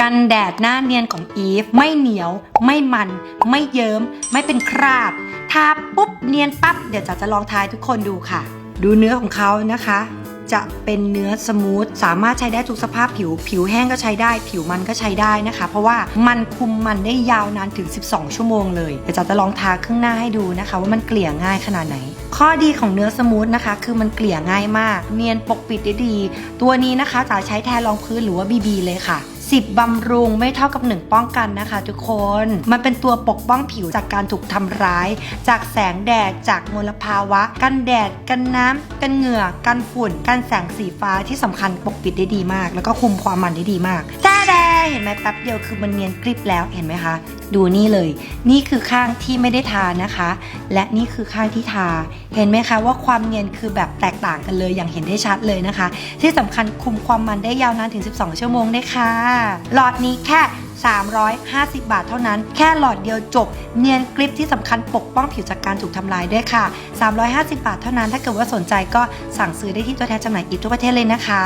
กันแดดหน้าเนียนของอีฟไม่เหนียว ไม่มัน ไม่เยิ้ม ไม่เป็นคราบ ทาปุ๊บเนียนปั๊บ เดี๋ยวจ๋าจะลองทายทุกคนดูค่ะ ดูเนื้อของเขานะคะ จะเป็นเนื้อสมูท สามารถใช้ได้ทุกสภาพผิว ผิวแห้งก็ใช้ได้ ผิวมันก็ใช้ได้นะคะ เพราะว่ามันคุมมันได้ยาวนานถึง 12 ชั่วโมงเลย เดี๋ยวจ๋าจะลองทาครึ่งหน้าให้ดูนะคะ ว่ามันเกลี่ยง่ายขนาดไหนข้อดีของเนื้อสมูทนะคะ คือมันเกลี่ยง่ายมาก เนียนปกปิดได้ดี ตัวนี้นะคะจ๋าใช้แทนรองพื้นหรือว่า BB เลยค่ะ 10 บำรุงไม่เท่ากับ 1 ป้องกันนะคะ ทุกคน มันเป็นตัวปกป้องผิวจากการถูกทำร้าย จากแสงแดดจากมลภาวะ กันแดด กันน้ำ กันเหงื่อ กันฝุ่น กันแสงสีฟ้าที่สำคัญปกปิดได้ดีมาก แล้วก็คุมความมันได้ดีมาก เห็นไหมแป๊บเดียวคือมันเนียนกริบแล้วเห็นไหมคะ ดูนี่เลย นี่คือข้างที่ไม่ได้ทานะคะ และนี่คือข้างที่ทา เห็นไหมคะว่าความเนียนคือแบบแตกต่างกันเลยอย่างเห็นได้ชัดเลยนะคะ ที่สำคัญคุมความมันได้ยาวนานถึง 12 ชั่วโมงได้วยค่ะ หลอดนี้แค่ 350 บาทเท่านั้น แค่หลอดเดียวจบ เนียนกริปที่สำคัญปกป้องผิวจากการถูกทำลายด้วยค่ะ 350 บาทเท่านั้น ถ้าเกิดว่าสนใจก็สั่งซื้อได้ที่ตัวแทนจำหน่ายอีกทุกประเทศเลยนะคะ